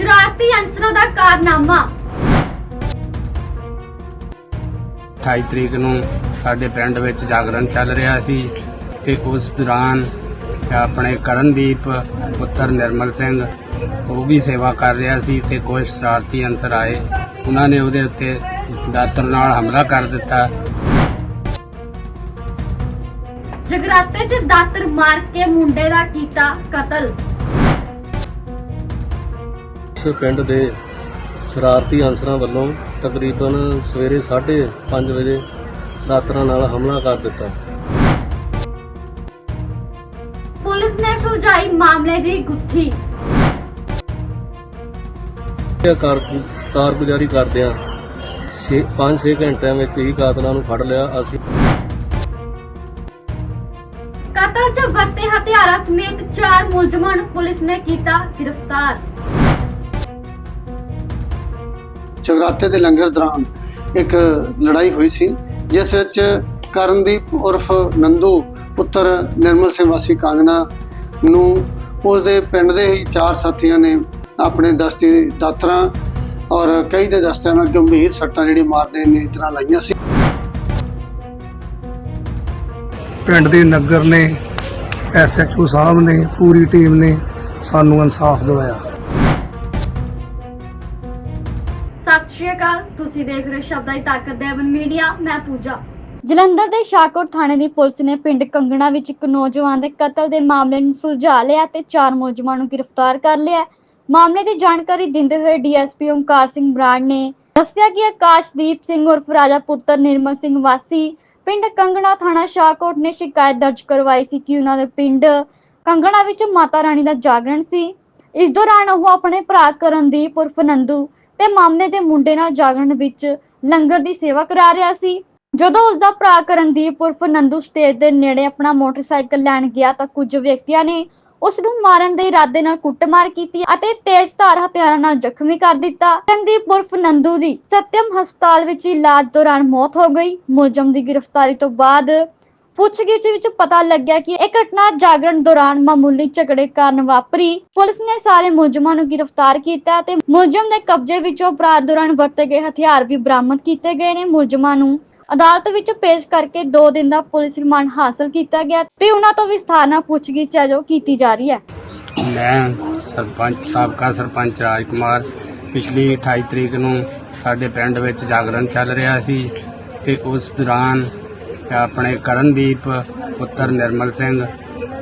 ਸ਼ਰਾਰਤੀ ਅਨਸਰਾਂ ਦਾ ਕਾਰਨਾਮਾ। 28 ਤਰੀਕ ਨੂੰ ਸਾਡੇ ਪਿੰਡ ਵਿੱਚ ਜਾਗਰਣ ਚੱਲ ਰਿਹਾ ਸੀ ਤੇ ਉਸ ਦੌਰਾਨ ਆਪਣੇ ਕਰਨਦੀਪ ਪੁੱਤਰ ਨਿਰਮਲ ਸਿੰਘ ਉਹ ਵੀ ਸੇਵਾ ਕਰ ਰਿਹਾ ਸੀ ਤੇ ਕੁਝ ਸ਼ਰਾਰਤੀ ਅਨਸਰ ਆਏ। ਉਹਨਾਂ ਨੇ ਉਹਦੇ ਉੱਤੇ ਦਾਤਰ ਨਾਲ ਹਮਲਾ ਕਰ ਦਿੱਤਾ। ਜਗਰਾਤੇ 'ਚ ਦਾਤਰ ਮਾਰ ਕੇ ਮੁੰਡੇ ਦਾ ਕੀਤਾ ਕਤਲ। ਇਸ ਪਿੰਡ ਦੇ ਸ਼ਰਾਰਤੀ ਅਨਸਰਾਂ ਵੱਲੋਂ ਤਕਰੀਬਨ ਸਵੇਰੇ 5:30 ਵਜੇ ਦਾਤਰਾਂ ਨਾਲ ਹਮਲਾ ਕਰ ਦਿੱਤਾ। ਪੁਲਿਸ ਨੇ ਸੁਲਝਾਈ ਮਾਮਲੇ ਦੀ ਗੁੱਥੀ। ਇਹ ਕਾਰ ਕਾਰਗੁਜ਼ਾਰੀ ਕਰਦਿਆਂ 5-6 ਘੰਟਿਆਂ ਵਿੱਚ ਹੀ ਕਾਤਲਾਂ ਨੂੰ ਫੜ ਲਿਆ। ਅਸੀਂ ਕਤਲ 'ਚ ਵਰਤੇ ਹਥਿਆਰਾਂ ਸਮੇਤ ਚਾਰ ਮੁਲਜ਼ਮਾਂ ਨੂੰ ਪੁਲਿਸ ਨੇ ਕੀਤਾ ਗ੍ਰਿਫਤਾਰ। ਜਗਰਾਤੇ ਦੇ ਲੰਗਰ ਦੌਰਾਨ ਇੱਕ ਲੜਾਈ ਹੋਈ ਸੀ, ਜਿਸ ਵਿੱਚ ਕਰਨਦੀਪ ਉਰਫ ਨੰਦੂ ਪੁੱਤਰ ਨਿਰਮਲ ਸਿੰਘ ਵਾਸੀ ਕਾਂਗਣਾ ਨੂੰ ਉਸ ਦੇ ਪਿੰਡ ਦੇ ਹੀ ਚਾਰ ਸਾਥੀਆਂ ਨੇ ਆਪਣੇ ਦਸਤੀ ਦਾਤਰਾਂ ਔਰ ਕਈ ਦੇ ਦਸਤਿਆਂ ਨਾਲ ਗੰਭੀਰ ਸੱਟਾਂ ਜਿਹੜੀ ਮਾਰਦੇ ਨੇ ਇਸ ਤਰ੍ਹਾਂ ਲਾਈਆਂ ਸੀ। ਪਿੰਡ ਦੇ ਨਗਰ ਨੇ ਐਸਐਚਓ ਸਾਹਿਬ ਨੇ, ਪੂਰੀ ਟੀਮ ਨੇ ਸਾਨੂੰ ਇਨਸਾਫ ਦਿਵਾਇਆ। ਅਕਾਲ, ਤੁਸੀਂ ਦੇਖ ਰਹੇ ਹੋ ਸ਼ਬਦਾਂ ਦੀ ਤਾਕਤ ਦੇਵਨ ਮੀਡੀਆ, ਮੈਂ ਪੂਜਾ। ਜਲੰਧਰ ਦੇ ਸ਼ਾਹਕੋਟ ਥਾਣੇ ਦੀ ਪੁਲਿਸ ਨੇ ਪਿੰਡ ਕੰਗਣਾ ਵਿੱਚ ਇੱਕ ਨੌਜਵਾਨ ਦੇ ਕਤਲ ਦੇ ਮਾਮਲੇ ਨੂੰ ਸੁਲਝਾ ਲਿਆ ਤੇ ਚਾਰ ਮੁਲਜ਼ਮਾਂ ਨੂੰ ਗ੍ਰਿਫਤਾਰ ਕਰ ਲਿਆ। ਮਾਮਲੇ ਦੀ ਜਾਣਕਾਰੀ ਦਿੰਦੇ ਹੋਏ ਡੀਐਸਪੀ ਓਮਕਾਰ ਸਿੰਘ ਬਰਾੜ ਨੇ ਦੱਸਿਆ ਕਿ ਆਕਾਸ਼ਦੀਪ ਸਿੰਘ ਉਰਫ ਰਾਜਾ ਪੁੱਤਰ ਨਿਰਮਲ ਸਿੰਘ ਵਾਸੀ ਪਿੰਡ ਕੰਗਣਾ ਥਾਣਾ ਸ਼ਾਹਕੋਟ ਨੇ ਸ਼ਿਕਾਇਤ ਦਰਜ ਕਰਵਾਈ ਸੀ ਕਿ ਉਹਨਾਂ ਦੇ ਪਿੰਡ ਕੰਗਣਾ ਵਿੱਚ ਮਾਤਾ ਰਾਣੀ ਦਾ ਜਾਗਰਣ ਸੀ। ਇਸ ਦੌਰਾਨ ਉਹ ਆਪਣੇ ਭਰਾ ਕਰਨਦੀਪ ਉਰਫ ਨੰਦੂ ਤੇ ਮਾਮਲੇ ਦੇ ਮੁੰਡੇ ਨਾਲ ਜਾਗਰਣ ਵਿੱਚ ਲੰਗਰ ਦੀ ਸੇਵਾ ਕਰਾ ਰਿਹਾ ਸੀ। ਜਦੋਂ ਉਸ ਦਾ ਭਰਾ ਕਰਨਦੀਪ ਉਰਫ ਨੰਦੂ ਸਟੇਜ ਦੇ ਨੇੜੇ ਆਪਣਾ ਮੋਟਰਸਾਈਕਲ ਲੈਣ ਗਿਆ ਤਾਂ ਕੁਝ ਵਿਅਕਤੀਆਂ ਨੇ ਉਸ ਨੂੰ ਮਾਰਨ ਦੇ ਇਰਾਦੇ ਨਾਲ ਕੁੱਟਮਾਰ ਕੀਤੀ ਅਤੇ ਤੇਜ਼ਧਾਰ ਹਥਿਆਰਾਂ ਨਾਲ ਜ਼ਖਮੀ ਕਰ ਦਿੱਤਾ। ਕਰਨਦੀਪ ਉਰਫ ਨੰਦੂ ਦੀ ਸਤਿਅਮ ਹਸਪਤਾਲ ਵਿੱਚ ਇਲਾਜ ਦੌਰਾਨ ਮੌਤ ਹੋ ਗਈ। ਮੁਲਜ਼ਮ ਦੀ ਗ੍ਰਿਫਤਾਰੀ ਤੋਂ ਬਾਅਦ ਪੁੱਛਗਿੱਛ ਵਿੱਚ ਪਤਾ ਲੱਗਿਆ ਕਿ ਇਹ ਘਟਨਾ ਜਾਗਰਣ ਦੌਰਾਨ ਮਾਮੂਲੀ ਝਗੜੇ ਕਾਰਨ ਵਾਪਰੀ। ਪੁਲਿਸ ਨੇ ਸਾਰੇ ਮੁਲਜ਼ਮਾਂ ਨੂੰ ਗ੍ਰਿਫਤਾਰ ਕੀਤਾ ਤੇ ਮੁਲਜ਼ਮ ਦੇ ਕਬਜ਼ੇ ਵਿੱਚੋਂ ਅਪਰਾਧ ਦੌਰਾਨ ਵਰਤੇ ਗਏ ਹਥਿਆਰ ਵੀ ਬਰਾਮਦ ਕੀਤੇ ਗਏ ਨੇ। ਮੁਲਜ਼ਮਾਂ ਨੂੰ ਅਦਾਲਤ ਵਿੱਚ ਪੇਸ਼ ਕਰਕੇ 2 ਦਿਨ ਦਾ ਪੁਲਿਸ ਰਿਮਾਂਡ ਹਾਸਲ ਕੀਤਾ ਗਿਆ ਤੇ ਉਹਨਾਂ ਤੋਂ ਵਿਸਥਾਰ ਨਾਲ ਪੁੱਛਗਿੱਛ ਹੈ ਜੋ ਕੀਤੀ ਜਾ ਰਹੀ ਹੈ। ਮੈਂ ਸਰਪੰਚ ਸਾਬਕਾ ਸਰਪੰਚ ਰਾਜ ਕੁਮਾਰ ਪਿਛਲੀ 28 ਤਰੀਕ ਨੂੰ ਸਾਡੇ ਪਿੰਡ ਵਿੱਚ ਜਾਗਰਣ ਚੱਲ ਰਿਹਾ ਸੀ ਤੇ ਉਸ ਦੌਰਾਨ ਆਪਣੇ ਕਰਨਦੀਪ, ਪੁੱਤਰ ਨਿਰਮਲ ਸਿੰਘ।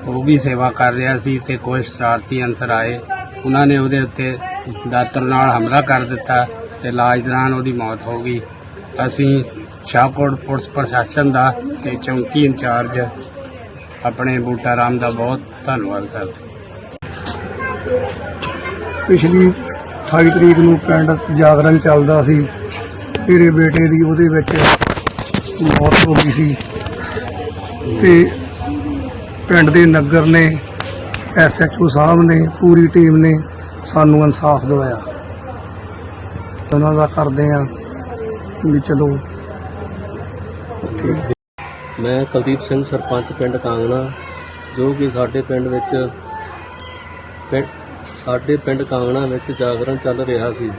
ਉਹ ਵੀ ਸੇਵਾ ਕਰ ਰਿਹਾ ਸੀ, ਤੇ ਕੁਝ ਸ਼ਰਾਰਤੀ ਅਨਸਰ ਆਏ। ਉਹਨਾਂ ਨੇ ਉਹਦੇ ਉੱਤੇ ਦਾਤਰ ਨਾਲ ਹਮਲਾ ਕਰ ਦਿੱਤਾ, ਤੇ ਇਲਾਜ ਦੌਰਾਨ ਉਹਦੀ ਮੌਤ ਹੋ ਗਈ। ਅਸੀਂ ਸ਼ਾਹਕੋਟ ਪੁਲਿਸ ਪ੍ਰਸ਼ਾਸਨ ਦਾ ਤੇ ਚੌਂਕੀ ਇੰਚਾਰਜ ਆਪਣੇ ਬੂਟਾ ਰਾਮ ਦਾ ਬਹੁਤ ਧੰਨਵਾਦ ਕਰਦੇ ਪਿਛਲੀ 28 ਤਰੀਕ ਨੂੰ ਪਿੰਡ ਜਾਗਰਣ ਚੱਲਦਾ ਸੀ। ਮੇਰੇ ਬੇਟੇ ਦੀ ਉਹਦੇ ਵਿੱਚ ਮੌਤ ਹੋ ਗਈ ਸੀ। ਤੇ ਪਿੰਡ ਦੇ ਨਗਰ ਨੇ ਐਸਐਚਓ ਸਾਹਿਬ ਨੇ, ਪੂਰੀ ਟੀਮ ਨੇ ਸਾਨੂੰ ਇਨਸਾਫ ਦਿਵਾਇਆ। ਉਹਨਾਂ ਦਾ ਕਰਦੇ ਆ ਵੀ ਚਲੋ। ਮੈਂ ਕੁਲਦੀਪ ਸਿੰਘ, ਸਰਪੰਚ ਪਿੰਡ ਕਾਂਗਣਾ, ਜੋ ਕਿ ਸਾਡੇ ਪਿੰਡ ਵਿੱਚ ਪਿੰ- ਸਾਡੇ ਪਿੰਡ ਕਾਂਗਣਾ ਵਿੱਚ ਜਾਗਰਣ ਚੱਲ ਰਿਹਾ ਸੀ।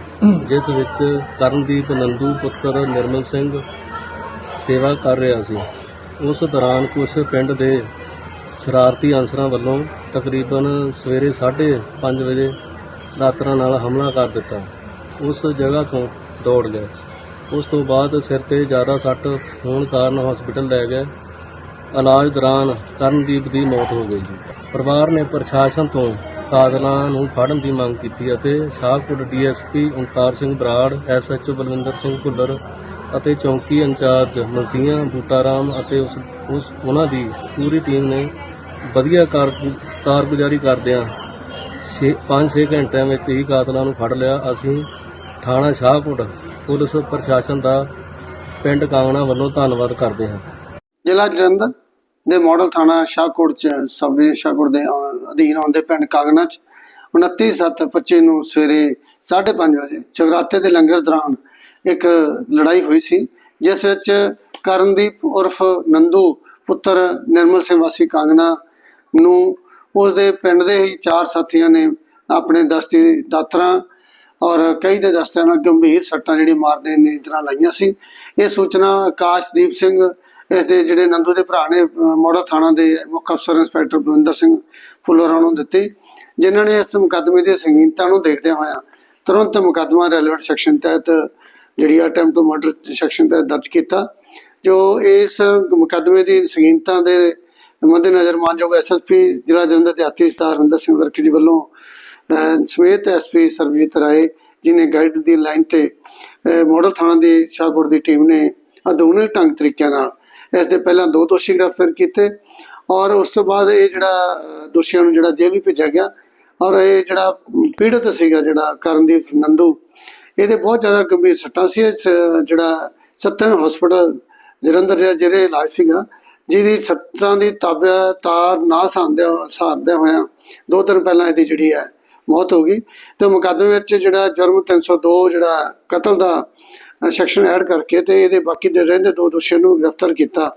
ਜਿਸ ਵਿੱਚ ਕਰਨਦੀਪ ਨੰਦੂ ਪੁੱਤਰ ਨਿਰਮਲ ਸਿੰਘ ਸੇਵਾ ਕਰ ਰਿਹਾ ਸੀ। ਉਸ ਦੌਰਾਨ ਕੁਝ ਪਿੰਡ ਦੇ ਸ਼ਰਾਰਤੀ ਅਨਸਰਾਂ ਵੱਲੋਂ ਤਕਰੀਬਨ ਸਵੇਰੇ 5:30 ਵਜੇ ਦਾਤਰਾਂ ਨਾਲ ਹਮਲਾ ਕਰ ਦਿੱਤਾ। ਉਸ ਜਗ੍ਹਾ ਤੋਂ ਦੌੜ ਗਏ ਉਸ ਤੋਂ ਬਾਅਦ ਸਿਰ ਤੇ ਜ਼ਿਆਦਾ ਸੱਟ ਹੋਣ ਕਾਰਨ ਹਸਪੀਟਲ ਲੈ ਗਏ। ਇਲਾਜ ਦੌਰਾਨ ਕਰਨਦੀਪ ਦੀ ਮੌਤ ਹੋ ਗਈ। ਪਰਿਵਾਰ ਨੇ ਪ੍ਰਸ਼ਾਸਨ ਤੋਂ ਕਾਤਲਾਂ ਨੂੰ ਫੜਨ ਦੀ ਮੰਗ ਕੀਤੀ ਅਤੇ ਸ਼ਾਹਕੋਟ ਡੀਐਸਪੀ ਓਂਕਾਰ ਸਿੰਘ ਬਰਾੜ ਐਸਐਚਓ ਬਲਵਿੰਦਰ ਸਿੰਘ ਭੁੱਲਰ ਅਤੇ ਚੌਂਕੀ ਇੰਚਾਰਜ ਮਨਸੀਹਾ ਬੂਟਾਰਾਮ ਅਤੇ ਉਸ ਉਸ, ਉਹਨਾਂ ਦੀ ਪੂਰੀ ਟੀਮ ਨੇ ਵਧੀਆ ਕਾਰ, ਕਾਰਗੁਜ਼ਾਰੀ ਕਰਦਿਆਂ 5-6 ਘੰਟਿਆਂ ਵਿੱਚ ਹੀ ਕਾਤਲਾਂ ਨੂੰ ਫੜ ਲਿਆ। ਅਸੀਂ ਥਾਣਾ ਸ਼ਾਹਕੋਟ ਪੁਲਿਸ ਪ੍ਰਸ਼ਾਸਨ ਦਾ ਪਿੰਡ ਕਾਂਗਣਾ ਵੱਲੋਂ ਧੰਨਵਾਦ ਕਰਦੇ ਹਾਂ। ਜ਼ਿਲ੍ਹਾ ਜਲੰਧਰ ਦੇ ਮਾਡਲ ਥਾਣਾ ਸ਼ਾਹਕੋਟ ਚ ਸਬ ਡਿਵੀਜ਼ਨ ਸ਼ਾਹਕੋਟ ਦੇ ਅਧੀਨ ਆਉਂਦੇ ਪਿੰਡ ਕਾਂਗਣਾ ਚ 29/7/25 ਨੂੰ ਸਵੇਰੇ 5:30 ਵਜੇ ਜਗਰਾਤੇ ਦੇ ਲੰਗਰ ਦੌਰਾਨ ਇੱਕ ਲੜਾਈ ਹੋਈ ਸੀ, ਜਿਸ ਵਿੱਚ ਕਰਨਦੀਪ ਉਰਫ ਨੰਦੂ ਪੁੱਤਰ ਨਿਰਮਲ ਸਿੰਘ ਵਾਸੀ ਕਾਂਗਨਾ ਨੂੰ ਉਸ ਦੇ ਪਿੰਡ ਦੇ ਹੀ ਚਾਰ ਸਾਥੀਆਂ ਨੇ ਆਪਣੇ ਦਸਤੀ ਦਾਤਰਾਂ ਔਰ ਕਈ ਦੇ ਦਸਤਿਆਂ ਨਾਲ ਗੰਭੀਰ ਸੱਟਾਂ ਜਿਹੜੀ ਮਾਰਦੇ ਨੇ ਤਰ੍ਹਾਂ ਲਾਈਆਂ ਸੀ। ਇਹ ਸੂਚਨਾ ਆਕਾਸ਼ਦੀਪ ਸਿੰਘ ਇਸ ਦੇ ਜਿਹੜੇ ਨੰਦੂ ਦੇ ਭਰਾ ਨੇ ਮੋੜਾ ਥਾਣਾ ਦੇ ਮੁੱਖ ਅਫਸਰ ਇੰਸਪੈਕਟਰ ਬਲਵਿੰਦਰ ਸਿੰਘ ਫੁੱਲਰਾਂ ਨੂੰ ਦਿੱਤੀ, ਜਿਨ੍ਹਾਂ ਨੇ ਇਸ ਮੁਕੱਦਮੇ ਦੀ ਸੰਗੀਨਤਾ ਨੂੰ ਦੇਖਦਿਆਂ ਹੋਇਆ ਤੁਰੰਤ ਮੁਕੱਦਮਾ ਰੈਲੇਵੈਂਟ ਸੈਕਸ਼ਨ ਤਹਿਤ ਜਿਹੜੀ ਅਟੈਂਪਟ ਟੂ ਮਰਡਰ ਸੈਕਸ਼ਨ ਤਹਿਤ ਦਰਜ ਕੀਤਾ ਜੋ ਇਸ ਮੁਕੱਦਮੇ ਦੀ ਸੰਗੀਨਤਾ ਦੇ ਮੱਦੇਨਜ਼ਰ ਮਾਨਯੋਗ ਐਸਐਸਪੀ ਜ਼ਿਲ੍ਹਾ ਜਲੰਧਰ ਦੇ ਆਤੀ ਸਤਾਰ ਹਰਿੰਦਰ ਸਿੰਘ ਵਰਕੀ ਜੀ ਵੱਲੋਂ ਅਹ, ਸਮੇਤ ਐਸਪੀ ਸਰਬਜੀਤ ਰਾਏ ਜਿਨੇ ਗਾਈਡ ਦੀ ਲਾਈਨ ਤੇ ਮੋਡਲ ਥਾਣਾ ਦੀ ਸ਼ਾਹਕੋਟ ਦੀ ਟੀਮ ਨੇ ਅਦੋਨੇ ਢੰਗ ਤਰੀਕਿਆਂ ਨਾਲ ਇਸ ਦੇ ਪਹਿਲਾਂ ਦੋ ਦੋਸ਼ੀ ਗ੍ਰਿਫਤਾਰ ਕੀਤੇ ਔਰ ਉਸ ਤੋਂ ਬਾਅਦ ਇਹ ਜਿਹੜਾ ਦੋਸ਼ੀਆਂ ਨੂੰ ਜਿਹੜਾ ਜੇਲ੍ਹ ਵੀ ਭੇਜਿਆ ਗਿਆ ਔਰ ਇਹ ਜਿਹੜਾ ਪੀੜਤ ਸੀਗਾ ਜਿਹੜਾ ਕਰਨਦੀਪ ਨੰਦੂ ਇਹਦੇ ਬਹੁਤ ਜ਼ਿਆਦਾ ਗੰਭੀਰ ਸੱਟਾਂ ਸੀ। ਜਿਹੜਾ ਸਤਨ ਹਸਪੀਟਲ ਜਲੰਧਰ ਜਿਹੜੇ ਇਲਾਜ ਸੀਗਾ, ਜਿਹਦੀ ਸੱਟਾਂ ਦੀ ਤਾਬਿਆ, ਤਾਰ ਨਾ ਸਾਂਦਿਆ, ਸਾਰਦਿਆਂ ਹੋਇਆਂ। ਦੋ ਦਿਨ ਪਹਿਲਾਂ ਇਹਦੀ ਜਿਹੜੀ ਹੈ ਮੌਤ ਹੋ ਗਈ। ਤੇ ਮੁਕੱਦਮੇ ਵਿੱਚ ਜਿਹੜਾ ਜੁਰਮ 302 ਜਿਹੜਾ ਕਤਲ ਦਾ ਸੈਕਸ਼ਨ ਐਡ ਕਰਕੇ ਤੇ ਇਹਦੇ ਬਾਕੀ ਦੇ ਰਹਿੰਦੇ ਦੋ ਦੋਸ਼ੀਆਂ ਨੂੰ ਗ੍ਰਿਫਤਾਰ ਕੀਤਾ।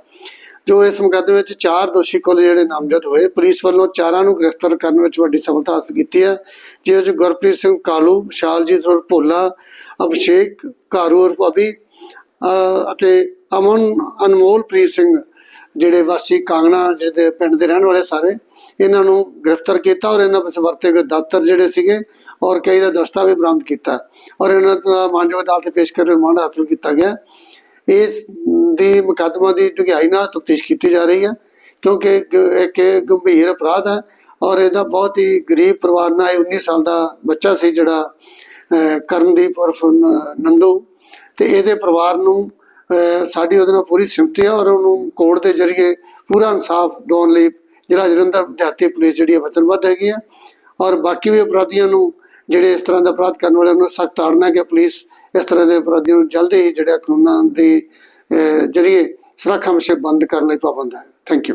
ਜੋ ਇਸ ਮੁਕੱਦਮੇ ਵਿੱਚ ਚਾਰ ਦੋਸ਼ੀ ਕੋਲ ਜਿਹੜੇ ਨਾਮਜ਼ਦ ਹੋਏ, ਪੁਲਿਸ ਵੱਲੋਂ ਚਾਰਾਂ ਨੂੰ ਗ੍ਰਿਫਤਾਰ ਕਰਨ ਵਿੱਚ ਵੱਡੀ ਸਫਲਤਾ ਹਾਸਲ ਕੀਤੀ ਹੈ, ਜਿਸ ਵਿੱਚ ਗੁਰਪ੍ਰੀਤ ਸਿੰਘ ਕਾਲੂ, ਵਿਸ਼ਾਲਜੀਤ ਉਰਫ ਭੋਲਾ, ਅਭਿਸ਼ੇਕ ਕਾਰੂ ਉਰਫ ਅਭੀ ਅਤੇ ਅਮਨ ਅਨਮੋਲਪ੍ਰੀਤ ਸਿੰਘ, ਜਿਹੜੇ ਵਾਸੀ ਕਾਂਗਣਾ ਜਿਹਦੇ ਪਿੰਡ ਦੇ ਰਹਿਣ ਵਾਲੇ ਸਾਰੇ, ਇਹਨਾਂ ਨੂੰ ਗ੍ਰਿਫਤਾਰ ਕੀਤਾ ਔਰ ਇਹਨਾਂ ਵਿੱਚ ਵਰਤੇ ਗਏ ਦਾਤਰ ਜਿਹੜੇ ਸੀਗੇ ਔਰ ਕਈ ਦਾ ਦਸਤਾਵੇਜ਼ ਬਰਾਮਦ ਕੀਤਾ ਔਰ ਇਹਨਾਂ ਦਾ ਮਾਨਯੋਗ ਅਦਾਲਤ ਪੇਸ਼ ਕਰ ਰਿਮਾਂਡ ਹਾਸਲ ਕੀਤਾ ਗਿਆ। ਇਸ ਦੀ ਮੁਕੱਦਮਾ ਦੀ ਡੂੰਘਾਈ ਨਾਲ ਤਫਤੀਸ਼ ਕੀਤੀ ਜਾ ਰਹੀ ਹੈ ਕਿਉਂਕਿ ਇੱਕ ਗੰਭੀਰ ਅਪਰਾਧ ਹੈ ਔਰ ਇਹਦਾ ਬਹੁਤ ਹੀ ਗਰੀਬ ਪਰਿਵਾਰ ਨਾਲ ਇਹ 19 ਸਾਲ ਦਾ ਬੱਚਾ ਸੀ ਜਿਹੜਾ ਅਹ, ਕਰਨਦੀਪ ਉਰਫ ਨੰਦੂ ਤੇ ਇਹਦੇ ਪਰਿਵਾਰ ਨੂੰ ਸਾਡੀ ਉਹਦੇ ਨਾਲ ਪੂਰੀ ਸਿਮਤੀ ਹੈ ਔਰ ਉਹਨੂੰ ਕੋਰਟ ਦੇ ਜ਼ਰੀਏ ਪੂਰਾ ਇਨਸਾਫ ਦਿਵਾਉਣ ਲਈ ਜਿਹੜਾ ਜਲੰਧਰ ਦਿਹਾਤੀ ਪੁਲਿਸ ਜਿਹੜੀ ਹੈ ਵਚਨਬੱਧ ਹੈਗੀ ਆ ਔਰ ਬਾਕੀ ਵੀ ਅਪਰਾਧੀਆਂ ਨੂੰ ਜਿਹੜੇ ਇਸ ਤਰ੍ਹਾਂ ਦਾ ਅਪਰਾਧ ਕਰਨ ਵਾਲਿਆਂ ਨੂੰ ਸਖਤ ਤਾੜਨਾ ਕਿ ਪੁਲਿਸ ਇਸ ਤਰ੍ਹਾਂ ਦੇ ਅਪਰਾਧੀਆਂ ਨੂੰ ਜਲਦੀ ਹੀ ਜਿਹੜਾ ਕਾਨੂੰਨਾਂ ਦੇ ਅਹ, ਜ਼ਰੀਏ ਸੁਰੱਖਿਆ ਮਸ਼ੇ ਬੰਦ ਕਰਨ ਲਈ ਪਾਬੰਦ ਹੈ। Thank you